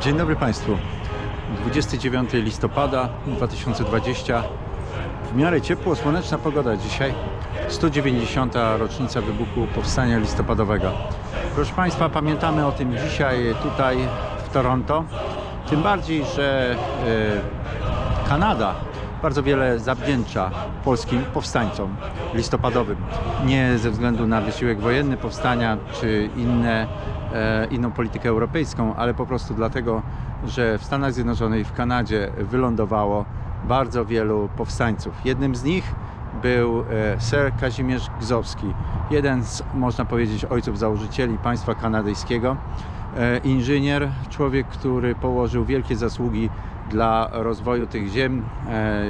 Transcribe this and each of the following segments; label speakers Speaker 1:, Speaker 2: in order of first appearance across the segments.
Speaker 1: Dzień dobry Państwu. 29 listopada 2020. W miarę ciepło, słoneczna pogoda dzisiaj. 190. rocznica wybuchu Powstania Listopadowego. Proszę Państwa, pamiętamy o tym dzisiaj tutaj w Toronto. Tym bardziej, że e, Kanada bardzo wiele zawdzięcza polskim powstańcom listopadowym. Nie ze względu na wysiłek wojenny powstania czy inne, e, inną politykę europejską, ale po prostu dlatego, że w Stanach Zjednoczonych w Kanadzie wylądowało bardzo wielu powstańców. Jednym z nich był e, Sir Kazimierz Gzowski, jeden z, można powiedzieć, ojców założycieli państwa kanadyjskiego. E, Inżynier, człowiek, który położył wielkie zasługi dla rozwoju tych ziem. E,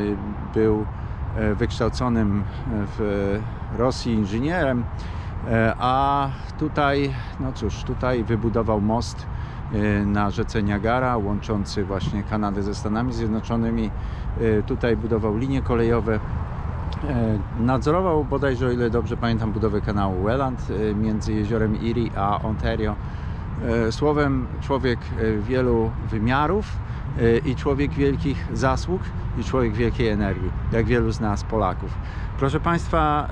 Speaker 1: Był e, wykształconym w Rosji inżynierem, e, a tutaj, no cóż, tutaj wybudował most e, na rzece Niagara, łączący właśnie Kanadę ze Stanami Zjednoczonymi. E, Tutaj budował linie kolejowe. E, Nadzorował bodajże, o ile dobrze pamiętam, budowę kanału Welland e, między jeziorem Erie a Ontario. E, Słowem, człowiek e, wielu wymiarów e, i człowiek wielkich zasług i człowiek wielkiej energii, jak wielu z nas Polaków. Proszę Państwa,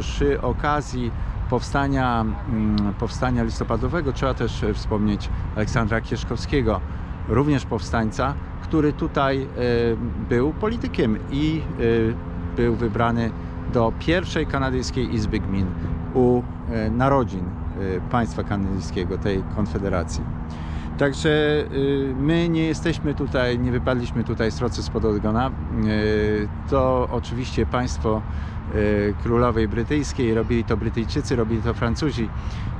Speaker 1: przy, okazji powstania, mm, powstania listopadowego trzeba też wspomnieć Aleksandra Kieszkowskiego, również powstańca, który tutaj był politykiem i był wybrany do pierwszej kanadyjskiej Izby Gmin u narodzin państwa kanadyjskiego, tej konfederacji. Także y, my nie jesteśmy tutaj, nie wypadliśmy tutaj z rocy spod ogona. Y, To oczywiście państwo y, królowej brytyjskiej, robili to Brytyjczycy, robili to Francuzi,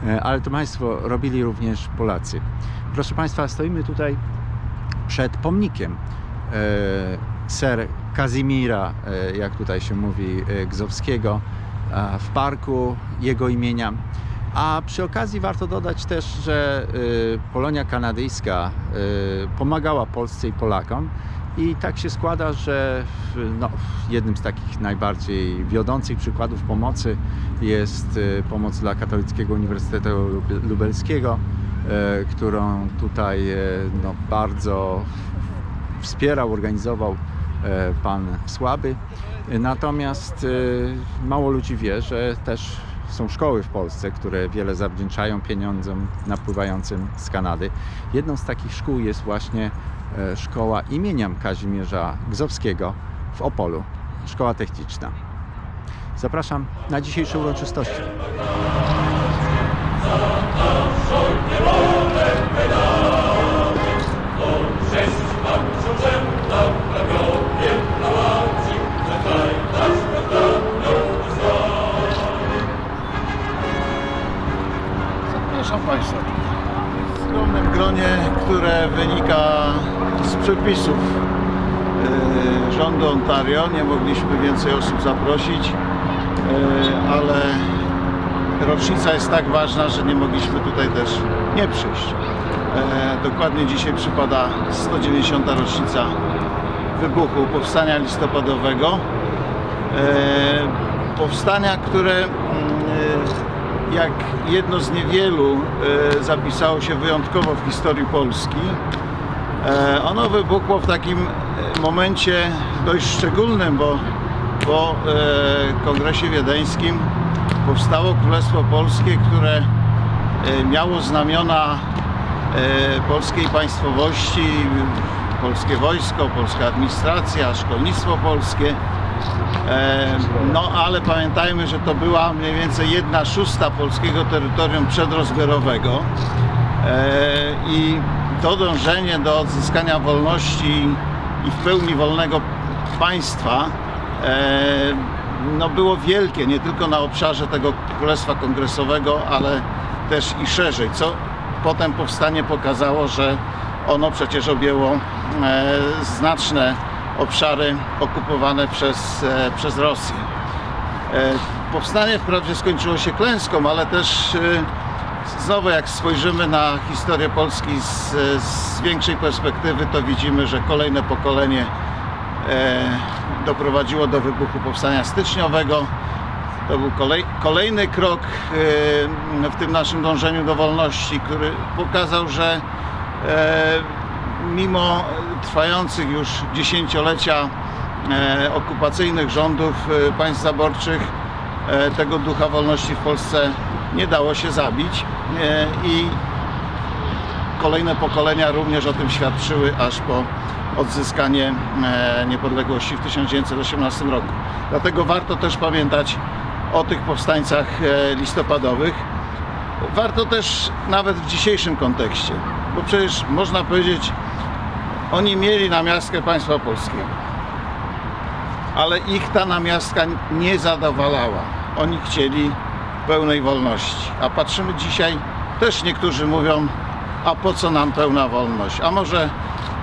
Speaker 1: y, ale to państwo robili również Polacy. Proszę Państwa, stoimy tutaj przed pomnikiem ser Kazimira, jak tutaj się mówi, Gzowskiego, w parku jego imienia. A przy okazji warto dodać też, że e, Polonia kanadyjska e, pomagała Polsce i Polakom. I tak się składa, że no, jednym z takich najbardziej wiodących przykładów pomocy jest e, pomoc dla Katolickiego Uniwersytetu Lub- Lubelskiego, którą tutaj no, bardzo wspierał, organizował pan Słaby. Natomiast mało ludzi wie, że też są szkoły w Polsce, które wiele zawdzięczają pieniądzom napływającym z Kanady. Jedną z takich szkół jest właśnie e, szkoła imienia Kazimierza Gzowskiego w Opolu, szkoła techniczna. Zapraszam na dzisiejsze uroczystości.
Speaker 2: Zapraszam przepisów e, rządu Ontario. Nie mogliśmy więcej osób zaprosić, e, ale rocznica jest tak ważna, że nie mogliśmy tutaj też nie przyjść. E, Dokładnie dzisiaj przypada 190. rocznica wybuchu Powstania Listopadowego. Powstania, które mm, jak jedno z niewielu zapisało się wyjątkowo w historii Polski. E, Ono wybuchło w takim e, momencie dość szczególnym, bo po e, Kongresie Wiedeńskim powstało Królestwo Polskie, które miało znamiona polskiej państwowości, polskie wojsko, polska administracja, szkolnictwo polskie. No ale pamiętajmy, że to była mniej więcej jedna szósta polskiego terytorium przedrozbiorowego i to dążenie do odzyskania wolności i w pełni wolnego państwa e, no było wielkie, nie tylko na obszarze tego Królestwa Kongresowego, ale też i szerzej, co potem powstanie pokazało, że ono przecież objęło e, znaczne obszary okupowane przez, e, przez Rosję. Powstanie wprawdzie skończyło się klęską, ale też znowu jak spojrzymy na historię Polski z, z większej perspektywy, to widzimy, że kolejne pokolenie e, doprowadziło do wybuchu powstania styczniowego. To był kolej, kolejny krok e, w tym naszym dążeniu do wolności, który pokazał, że e, mimo trwających już dziesięciolecia e, okupacyjnych rządów e, państw zaborczych e, tego ducha wolności w Polsce nie dało się zabić e, i kolejne pokolenia również o tym świadczyły aż po odzyskanie e, niepodległości w 1918 roku. Dlatego warto też pamiętać o tych powstańcach e, listopadowych. Warto też nawet w dzisiejszym kontekście, bo przecież można powiedzieć, oni mieli namiastkę państwa polskiego, ale ich ta namiastka nie zadowalała. Oni chcieli pełnej wolności. A patrzymy dzisiaj, też niektórzy mówią, a po co nam pełna wolność? A może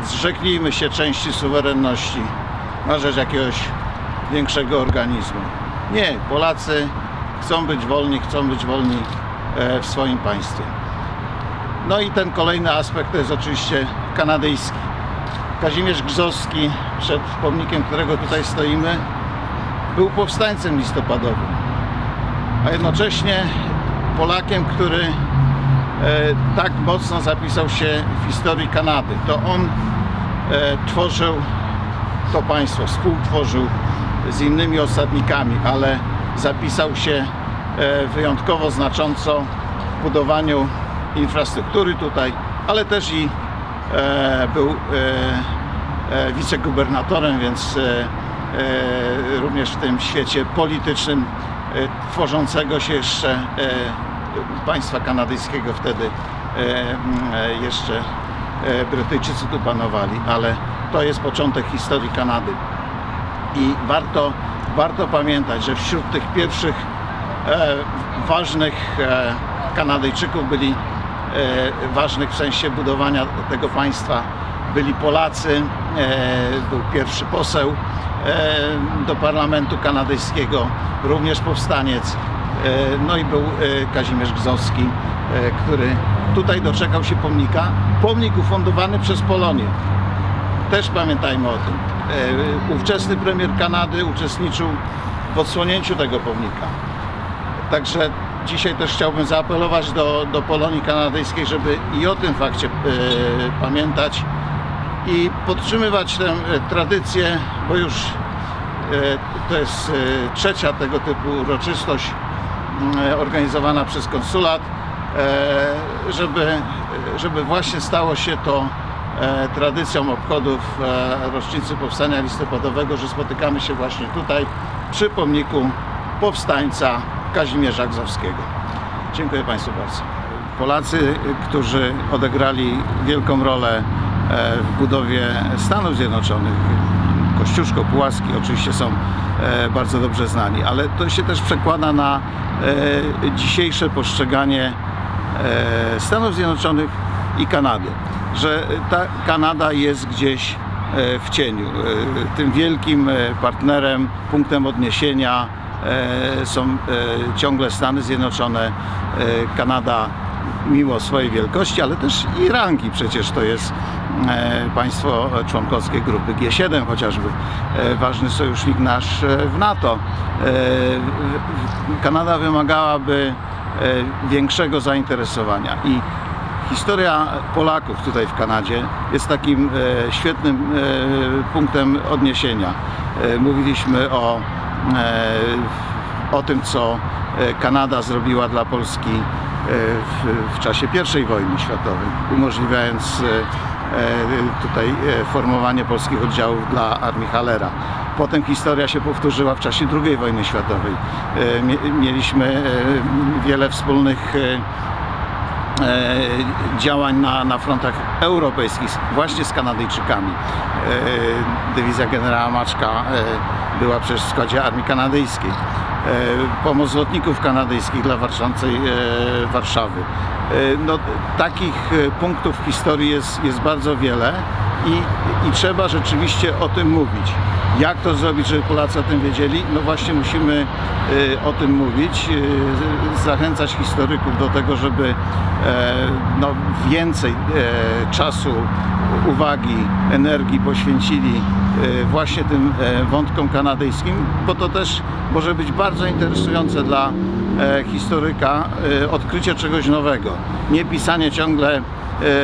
Speaker 2: zrzeknijmy się części suwerenności na rzecz jakiegoś większego organizmu. Nie, Polacy chcą być wolni, chcą być wolni e, w swoim państwie. No i ten kolejny aspekt to jest oczywiście kanadyjski. Kazimierz Grzowski, przed pomnikiem którego tutaj stoimy, był powstańcem listopadowym, a jednocześnie Polakiem, który e, tak mocno zapisał się w historii Kanady. To on e, tworzył to państwo, współtworzył z innymi osadnikami, ale zapisał się e, wyjątkowo znacząco w budowaniu infrastruktury tutaj, ale też i był wicegubernatorem, więc również w tym świecie politycznym tworzącego się jeszcze e, państwa kanadyjskiego wtedy e, e, jeszcze e, Brytyjczycy tu panowali, ale to jest początek historii Kanady. I warto, warto pamiętać, że wśród tych pierwszych e, ważnych e, Kanadyjczyków byli e, ważnych w sensie budowania tego państwa byli Polacy, e, był pierwszy poseł e, do parlamentu kanadyjskiego, również powstaniec, e, no i był e, Kazimierz Gzowski, e, który tutaj doczekał się pomnika. Pomnik ufundowany przez Polonię. Też pamiętajmy o tym. E, Ówczesny premier Kanady uczestniczył w odsłonięciu tego pomnika. Także dzisiaj też chciałbym zaapelować do, do Polonii Kanadyjskiej, żeby i o tym fakcie e, pamiętać i podtrzymywać tę e, tradycję, bo już e, to jest e, trzecia tego typu uroczystość m, organizowana przez konsulat, żeby, żeby właśnie stało się to tradycją obchodów rocznicy powstania listopadowego, że spotykamy się właśnie tutaj przy pomniku powstańca Kazimierza Gzowskiego. Dziękuję Państwu bardzo. Polacy, którzy odegrali wielką rolę w budowie Stanów Zjednoczonych, Kościuszko, Pułaski oczywiście są e, bardzo dobrze znani, ale to się też przekłada na e, dzisiejsze postrzeganie e, Stanów Zjednoczonych i Kanady, że ta Kanada jest gdzieś e, w cieniu. E, Tym wielkim e, partnerem, punktem odniesienia e, są e, ciągle Stany Zjednoczone, e, Kanada mimo swojej wielkości, ale też i rangi przecież to jest e, państwo członkowskie grupy G7 chociażby, e, ważny sojusznik nasz e, w NATO. Kanada wymagałaby większego zainteresowania i historia Polaków tutaj w Kanadzie jest takim świetnym punktem odniesienia. Mówiliśmy o, o tym, co Kanada zrobiła dla Polski w, w czasie I wojny światowej, umożliwiając e, e, tutaj e, formowanie polskich oddziałów dla armii Hallera. Potem historia się powtórzyła w czasie II wojny światowej. Mie- Mieliśmy wiele wspólnych działań na, na frontach europejskich właśnie z Kanadyjczykami. E, dywizja generała Maczka e, była przecież w składzie armii kanadyjskiej. E, pomoc lotników kanadyjskich dla walczącej e, Warszawy. E, no, takich e, punktów w historii jest, jest bardzo wiele i, i trzeba rzeczywiście o tym mówić. Jak to zrobić, żeby Polacy o tym wiedzieli? No właśnie musimy y, o tym mówić, y, zachęcać historyków do tego, żeby e, no, więcej e, czasu, uwagi, energii poświęcili e, właśnie tym wątkom kanadyjskim, bo to też może być bardzo interesujące dla historyka e, odkrycie czegoś nowego. Nie pisanie ciągle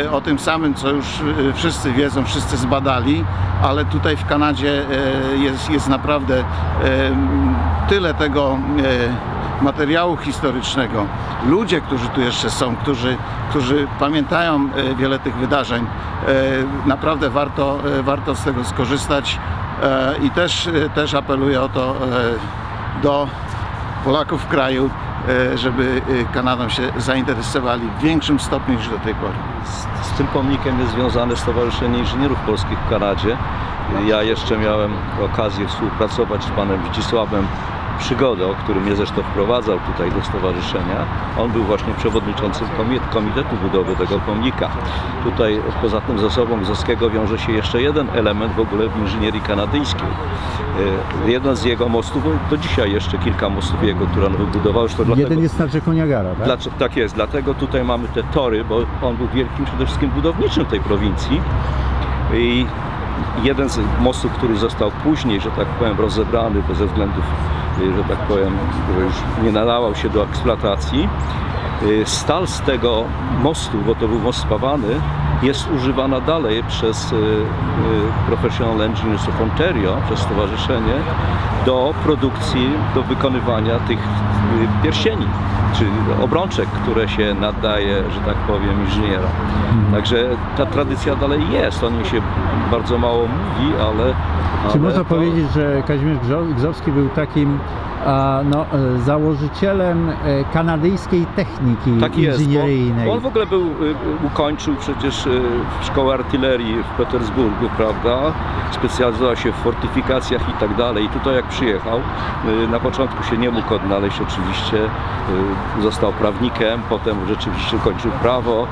Speaker 2: e, o tym samym, co już e, wszyscy wiedzą, wszyscy zbadali, ale tutaj w Kanadzie e, jest, jest naprawdę e, tyle tego e, materiału historycznego. Ludzie, którzy tu jeszcze są, którzy, którzy pamiętają e, wiele tych wydarzeń, e, naprawdę warto, e, warto z tego skorzystać e, i też, e, też apeluję o to e, do Polaków w kraju, e, żeby e, Kanadą się zainteresowali w większym stopniu niż do tej pory.
Speaker 3: Z, z tym pomnikiem jest związane Stowarzyszenie Inżynierów Polskich w Kanadzie. Ja jeszcze miałem okazję współpracować z panem Zdzisławem Przygodę, o którym mnie zresztą wprowadzał tutaj do stowarzyszenia. On był właśnie przewodniczącym komit- Komitetu Budowy tego pomnika. Tutaj poza tym z osobą Gzowskiego wiąże się jeszcze jeden element w ogóle w inżynierii kanadyjskiej. E, Jeden z jego mostów, bo do dzisiaj jeszcze kilka mostów jego, które on wybudował, już to dlatego...
Speaker 1: Jeden jest nad rzeką Niagara, tak?
Speaker 3: Dlaczego, tak jest, dlatego tutaj mamy te tory, bo on był wielkim przede wszystkim budowniczym tej prowincji. I jeden z mostów, który został później, że tak powiem, rozebrany, ze względów, y, że tak powiem, że już nie nadawał się do eksploatacji. y, Stal z tego mostu, bo to był most spawany, jest używana dalej przez y, y, Professional Engineers of Ontario, przez stowarzyszenie, do produkcji, do wykonywania tych y, pierścieni, czy obrączek, które się nadaje, że tak powiem, inżynierom. Także ta tradycja dalej jest, o niej się bardzo mało mówi, ale...
Speaker 1: Czy
Speaker 3: ale
Speaker 1: można
Speaker 3: to-
Speaker 1: powiedzieć, że Kazimierz Grzo- Gzowski był takim no, e, założycielem e, kanadyjskiej techniki
Speaker 3: Tak jest,
Speaker 1: inżynieryjnej?
Speaker 3: bo on w ogóle był, ukończył przecież szkołę artylerii w Petersburgu, prawda? Specjalizował się w fortyfikacjach i tak dalej. I tutaj jak przyjechał, y, na początku się nie mógł odnaleźć oczywiście, y, został prawnikiem, potem rzeczywiście kończył prawo,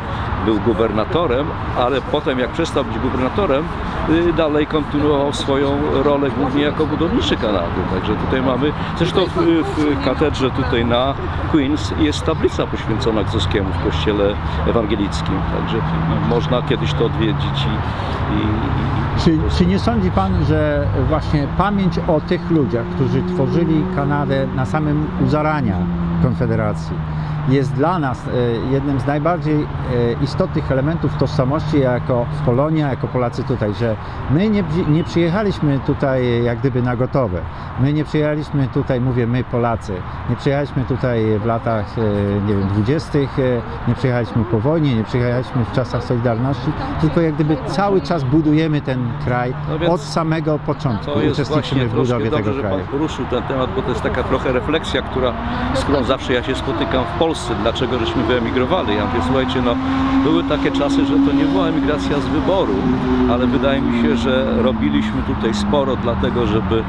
Speaker 3: był gubernatorem, ale potem jak przestał być gubernatorem, y, dalej kontynuował swoją rolę głównie jako budowniczy Kanady. Także tutaj mamy, zresztą w, w katedrze tutaj na Queens jest tablica poświęcona Gzowskiemu w kościele ewangelickim. Także można kiedyś to odwiedzić i, i, i
Speaker 1: Czy, czy nie sądzi Pan, że właśnie pamięć o tych ludziach, którzy tworzyli Kanadę na samym u zarania Konfederacji, jest dla nas e, jednym z najbardziej e, istotnych elementów tożsamości jako Polonia, jako Polacy tutaj, że my nie, nie przyjechaliśmy tutaj jak gdyby na gotowe. My nie przyjechaliśmy tutaj, mówię my Polacy, nie przyjechaliśmy tutaj w latach, e, nie wiem, dwudziestych, nie przyjechaliśmy po wojnie, nie przyjechaliśmy w czasach Solidarności, tylko jak gdyby cały czas budujemy ten kraj
Speaker 3: No
Speaker 1: od samego początku. Uczestniczymy w budowie
Speaker 3: dobrze,
Speaker 1: tego
Speaker 3: że
Speaker 1: kraju.
Speaker 3: Pan poruszył ten temat, bo to jest taka trochę refleksja, która, z którą zawsze ja się spotykam w Polsce, dlaczego żeśmy wyemigrowali. Ja mówię, słuchajcie, no były takie czasy, że to nie była emigracja z wyboru, ale wydaje mi się, że robiliśmy tutaj sporo dlatego, żeby,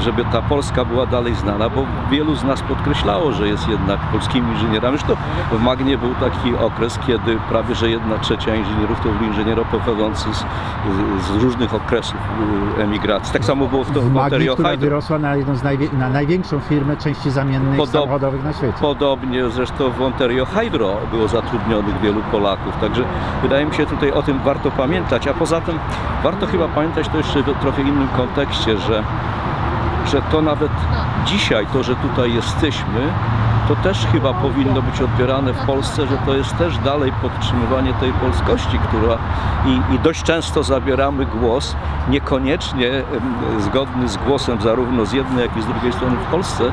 Speaker 3: żeby ta Polska była dalej znana, bo wielu z nas podkreślało, że jest jednak polskimi inżynierami. Zresztą w Magnie był taki okres, kiedy prawie, że jedna trzecia inżynierów to byli inżynierowie pochodzący z, z różnych okresów y, emigracji. Tak samo było w, to,
Speaker 1: W
Speaker 3: w
Speaker 1: Magni,
Speaker 3: Ontario
Speaker 1: która wyrosła na, jedną z najwie- na największą firmę części zamiennych
Speaker 3: Podob-
Speaker 1: samochodowych na świecie.
Speaker 3: Podobnie zresztą w Ontario Hydro było zatrudnionych wielu Polaków, także wydaje mi się tutaj o tym warto pamiętać, a poza tym warto chyba pamiętać to jeszcze w trochę innym kontekście, że, że to nawet dzisiaj, to, że tutaj jesteśmy, to też chyba powinno być odbierane w Polsce, że to jest też dalej podtrzymywanie tej polskości, która i, i dość często zabieramy głos, niekoniecznie zgodny z głosem zarówno z jednej, jak i z drugiej strony w Polsce,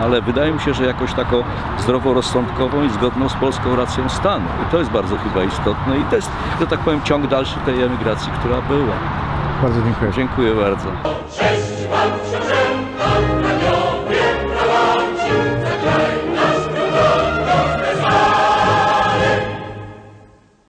Speaker 3: ale wydaje mi się, że jakoś taką zdroworozsądkową i zgodną z polską racją stanu. I to jest bardzo chyba istotne i to jest, że tak powiem, ciąg dalszy tej emigracji, która była.
Speaker 1: Bardzo dziękuję.
Speaker 3: Dziękuję bardzo.